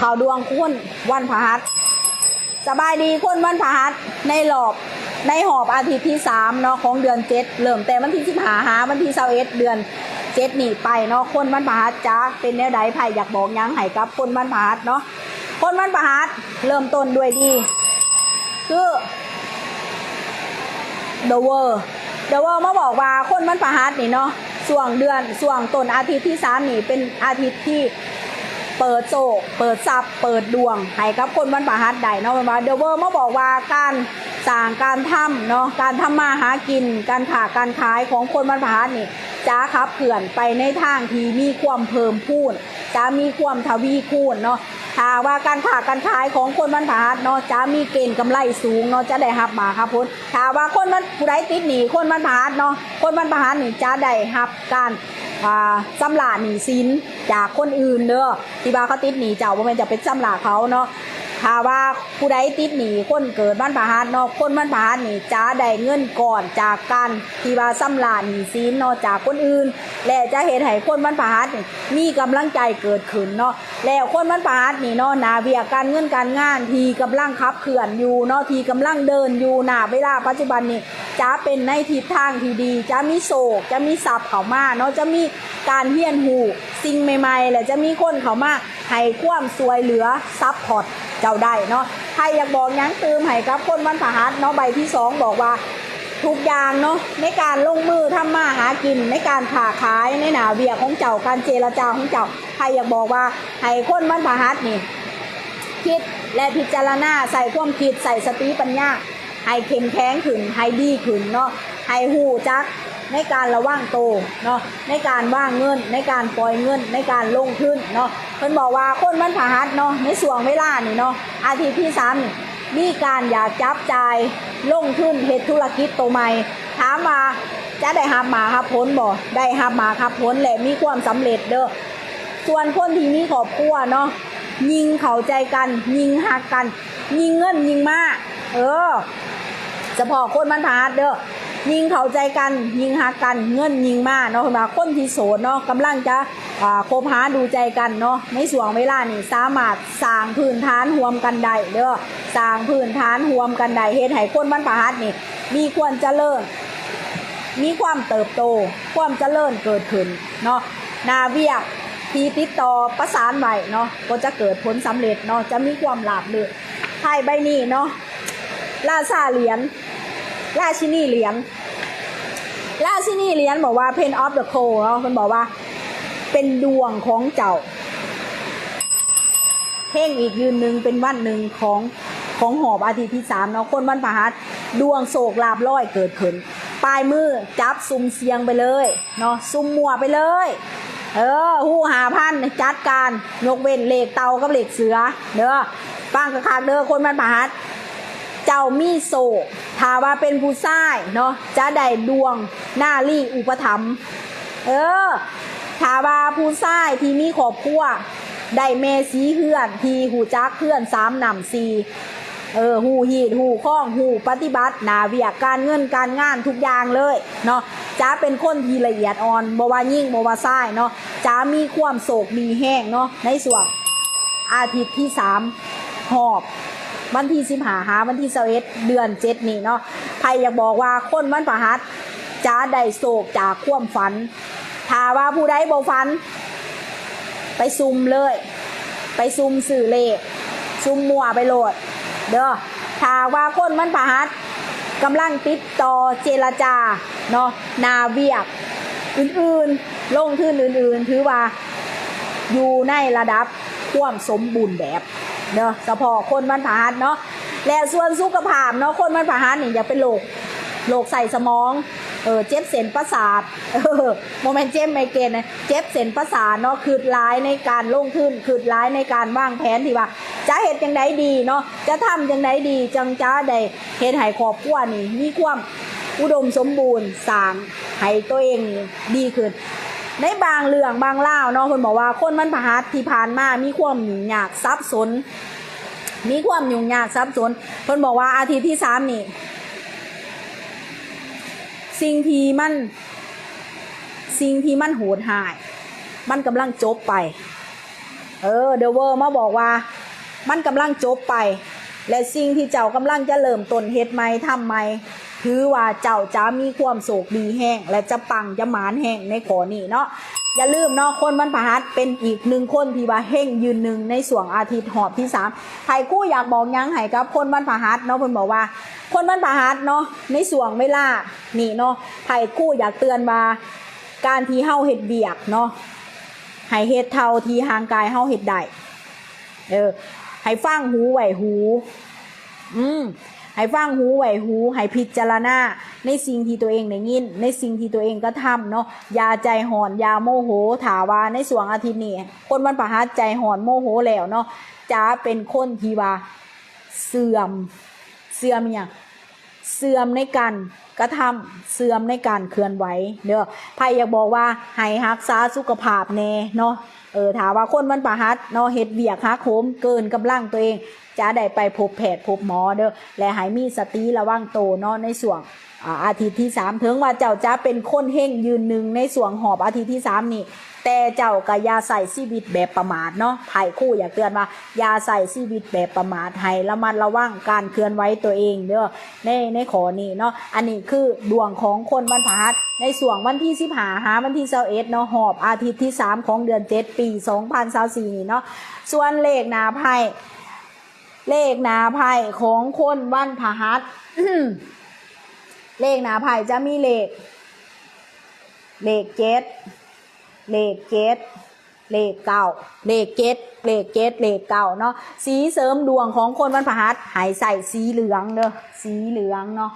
ข่าวดวงคุณวันพฤหัสสบายดีคุณวันพฤหัสในหลอบในหอบอาทิตย์ที่สามเนาะของเดือนเจ็ดเริ่มแต่วันที่สิบหาหาวันที่เสาเอ็ดเดือนเจ็ดนี่ไปเนาะคนวันพฤหัสจ้าเป็นแนวใดไผ่อยากบอกยังให้กับคนวันพฤหัสเนาะคนวันพฤหัสเริ่มต้นด้วยดีคือ The World The World มาบอกว่าคนมันประหัสนี่เนาะส่วงเดือนส่วงต้นอาทิตย์ที่สามนี่เป็นอาทิตย์ที่ เปิดโซกเปิดซับเปิดดวงให้กับคนวันประหัสใดเนาะมันว่า The World มาบอกว่าการ สร้างการทำเนาะการทำมาหากิน การขาการขายของคนมันประหัสนี่จ้าครับเผื่อนไปในทางที่มีความเพิ่มพูนจะมีความทวีคูณเนาะถ้าว่าการค้าการขายของคนมันผาดเนาะจะมีเกณฑ์กำไรสูงเนาะจะได้รับมาครับพุทธถ้าว่าคนมันผู้ใดติดหนีคนมันผาดเนาะคนมันผาดนี่จะได้รับการอ่าจำหลาหนีสินจากคนอื่นเด้อที่ว่าเขาติดหนีเจ้าว่ามันจะเป็นจำหลาเขาเนาะ ถ้าว่าผู้ใดติดหนีคนเกิดบ้านผาดเนาะคนบ้านผาดนี่จะได้เงินก่อนจากการที่ว่าจำลาหนีสินเนาะจากคนอื่น และจะเห็นให้คนบ้านผาดนี่มีกำลังใจเกิดขึ้นเนาะแล้วคนมันปาดนี่เนาะนาเบียการเงินการงานทีกำลังขับเคลื่อนอยู่เนาะทีกำลังเดินอยู่หนาเวลาปัจจุบันนี่จะเป็นในทิศทางที่ดี จะมีโศกจะมีสับเข้ามาเนาะจะมีการเฮียนหูสิ่งใหม่ๆและจะมีคนเข้ามาให้ความสวยเหลือซับพอร์ต เจ้าได้เนาะใครอยากบอกยังตืมให้กับคนมันผาดเนาะใบที่สองบอกว่าทุกอย่างเนาะในการลงมือทำมาหากินในการขาขายในหนาเวียของเจ้าการเจรจาของเจ้าใครอยากบอกว่าให้คนบ้านพาหัสนี่คิดและพิจารณาใส่ความคิดใส่สติปัญญาให้เข้มแข็งขึ้นให้ดีขึ้นเนาะให้หูจัก ในการระว่างโตเนาะในการว่างเงิน ในการปล่อยเงิน ในการลงทุนเนาะเพิ่นบอกว่าคนมันพาหัสเนาะในส่วงเวลานี่เนาะอาทิตย์ที่สามมีการอยากจับจ่ายลงทุนเฮ็ดธุรกิจโตใหม่ ถามว่าจะได้หับมาครับผลบ่ได้หับมาครับผลและมีความสำเร็จเด้อส่วนคนที่มีครอบครัวเนาะยิงเข้าใจกันยิงหักกัน ยิงเงินยิงมากเออเฉพาะคนมันพาดเด้อ ยิงเข้าใจกันยิงหักกันเงินยิงมาเนาะคุณว่าคนที่โสดเนาะกำลังจะอ่าคบหาดูใจกันเนาะในส่วงเวลานี่สามารถสร้างพื้นฐานห่วมกันได้เด้อสร้างพื้นฐานห่วมกันได้เฮ็ดให้คนมันพาดนี่มีควรเจริญมีความเติบโต ความเจริญเกิดขึ้นเนาะนาเวียทีติดต่อประสานไว้เนาะก็จะเกิดผลสำเร็จเนาะจะมีความหลาบเลยไพ่ใบนี้เนาะราชาเหรียญ ราชินีเหรียญราชินีเหรียญบอกว่า pen of the coal เนาะมันบอกว่า เป็นดวงของเจ้าเพ่งอีกยืนหนึ่งเป็นวันหนึ่งของของหอบอาทิตย์ที่สามเนาะคนวันพหัสดวงโศกลาบร้อยเกิดขึ้นปลายมือจับซุ่มเสียงไปเลยเนาะซุ่มมัวไปเลย เออหูหาพันจัดการยกเว้นเหล็กเตากับเหล็กเสือเด้อฟังกระคากเด้อคนวันพฤหัส เจ้ามีโศกถ้าว่าเป็นผู้ชายเนาะจะได้ดวงหน้ารีอุปถัมภ์เออถ้าว่าผู้ชายที่มีครอบครัวได้เมสีเฮือนทีหูจักเพื่อนสามนำสีเออหูหีดหูข้องหูปฏิบัตินาเวียกการเงินการงานทุกอย่างเลยเนาะจะเป็นคนที่ละเอียดอ่อนบวายิ่งบวาซ้ายเนาะจะมีความโศกมีแห้งเนาะในส่วนอาทิตย์ที่สามหอบ วันที่สิบหาหาวันที่เสเอ็ดเดือนเจ็ดนี่เนาะใครอยากบอกว่าคนวันประหัสจะได้โศกจากความฝันถ้าว่าผู้ใดบ่ฝัน ไปซุ่มเลย ไปซุ่มสื่อเลขซุ่มมัวไปโหลด เด้อถ้าว่าคนมันประหัสกำลังติดต่อเจรจาเนาะนาเวียก อื่นๆ ลงทุนอื่นๆ ถือว่าอยู่ในระดับความสมบูรณ์แบบ เนาะเฉพาะคนมันผาหัดเนาะแล้วส่วนสุขภาพเนาะคนมันผาหัดนี่อย่าเป็นโรคโรคใส่สมองเออเจ็บเส้นประสาทเออโมเมนต์เจ็บไมเกรนนะเจ็บเส้นประสาทเนาะคือร้ายในการลงทุนคือร้ายในการวางแผนที่ว่า จะเหตุจังไดดีเนาะจะทำจังไดดีจังจ้าได้เห็นให้ครอบครัวนี่มีความอุดมสมบูรณ์สางให้ตัวเองดีขึ้น ในบางเรื่องบางเล่าเนาะคนบอกว่าคนมันพหัสที่ผ่านมามีความหยุ่งยากซับซ้อนมีความยุ่งยากซับซ้อนคนบอกว่าอาทิตย์ที่สามนี่ สิ่งที่มัน สิ่งที่มันโหดหาย มันกำลังจบไป เออเดอะเวอร์มาบอกว่า มันกำลังจบไป และสิ่งที่เจ้ากำลังจะเริ่มต้นเฮ็ดใหม่ทำใหม่ ถือว่าเจ้าจะมีความโศกดีแห้งและจะปังจะหมานแห้งในขอนี้เนาะอย่าลืมเนาะคนมันประหัดเป็นอีกหนึ่งคนที่ว่าเฮงยืนหนึ่งในส่วงอาทิตย์หอบที่สามไผ่กู้อยากบอกยังให้กับคนมันประหัดเนาะเพิ่นบอกว่า คนมันประหัดเนาะในส่วงเวลานี่เนาะไผ่กู้อยากเตือนว่าการที่เฮาเฮ็ดเบียกเนาะให้เฮ็ดเท่าที่ห่างกายเฮาเฮ็ดได้เออให้ฟังหูไหวหู อืม ให้ฟังหูไหวหูให้พิจารณาในสิ่งที่ตัวเองได้ยิน ในสิ่งที่ตัวเองก็ทำเนาะยาใจหอนยาโมโหถาวาในสวงอาทิตย์นี้คนมันประหัดใจหอนโมโหแล้วเนาะจะเป็นคนที่ว่าเสื่อมเสื่อมอหย่าง เสื่อมในการกระทำเสื่อมในการเคลื่อนไหวเด้อไพ่อยากบอกว่าให้รักษาสุขภาพแน่เนาะเออถามว่าคนมันประหัดเนาะเฮ็ดเวียกฮักโหมเกินกำลังตัวเองจะได้ไปพบแพทย์พบหมอเด้อและให้มีสติระวังโตเนาะในส่วงอาทิตย์ที่สามถึงว่าเจ้าจะเป็นคนเฮงยืนหนึ่งในส่วงหอบอาทิตย์ที่สามนี่ แต่เจ้าก็อย่าใส่ชีวิตแบบประมาทเนาะไผ่คู่อยากเตือนว่าอย่าใส่ชีวิตแบบประมาทให้ระมัดระวังการเคลื่อนไหวตัวเองเด้อในในขอนี้เนาะอันนี้คือดวงของคนวันพฤหัสในส่วงวันที่สิบหาหาวันที่เสาเอ็ดเนาะหอบอาทิตย์ที่สามของเดือนเจ็ดปีสองพันสาสี่เนาะส่วนเลขหนาไพ่เลขหนาไพ่ของคนวันพฤหัสเลขหนาไพ่จะมีเลข เลขเจ็ด เลขเกตเลขเก้าเลขเกตเลขเกตเลขเก้าเนาะสีเสริมดวงของคนวันพฤหัสหายใส่สีเหลืองเด้อสีเหลืองเนาะ